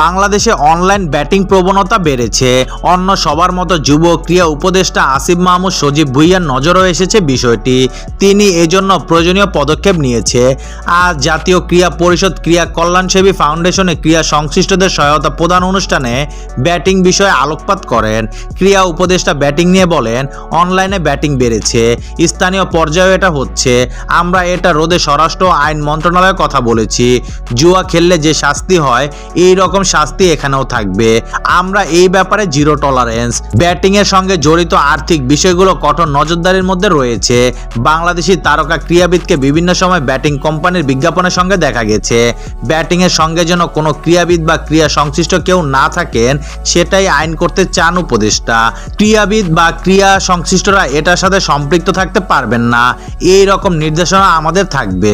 বাংলাদেশে online batting প্রবণতা বেড়েছে। অন্য সবার মতো যুব ক্রীড়া উপদেষ্টা আসিফ মাহমুদ, সজীব ভুইয়ার নজরও এসেছে বিষয়টি। তিনি এজন্য প্রয়োজনীয় পদক্ষেপ নিয়েছে। আজ জাতীয় ক্রীড়া পরিষদ ক্রীড়া কল্যাণসেবী ফাউন্ডেশনে ক্রীড়া সংশ্লিষ্টদের সহায়তা প্রদান অনুষ্ঠানে ব্যাটিং বিষয়ে আলোকপাত করেন। ক্রীড়া উপদেষ্টা ব্যাটিং নিয়ে বলেন অনলাইনে ব্যাটিং বেড়েছে। স্থানীয় পর্যায়ে এটা হচ্ছে। আমরা এটা রোধে স্বরাষ্ট্র আইন মন্ত্রণালয়ের কথা বলেছি। জুয়া খেললে যে শাস্তি হয়, এই রকম শাস্তি এখানেও থাকবে। আমরা এই ব্যাপারে জিরো টলারেন্স ব্যাটিং এর সঙ্গে জড়িত আর্থিক বিষয়গুলো কঠোর নজরদারির মধ্যে রয়েছে। বাংলাদেশি তারকা ক্রীড়াবিদকে বিভিন্ন সময় ব্যাটিং কোম্পানির বিজ্ঞাপনের সঙ্গে দেখা গেছে। ব্যাটিং এর সঙ্গে যেন কোনো ক্রীড়াবিদ বা ক্রীড়া সংশ্লিষ্ট কেউ না থাকেন, সেটাই আইন করতে চান উপদেষ্টা। ক্রীড়াবিদ বা ক্রীড়া সংশ্লিষ্টরা এটার সাথে সম্পৃক্ত থাকতে পারবেন না। এই রকম নির্দেশনা আমাদের থাকবে।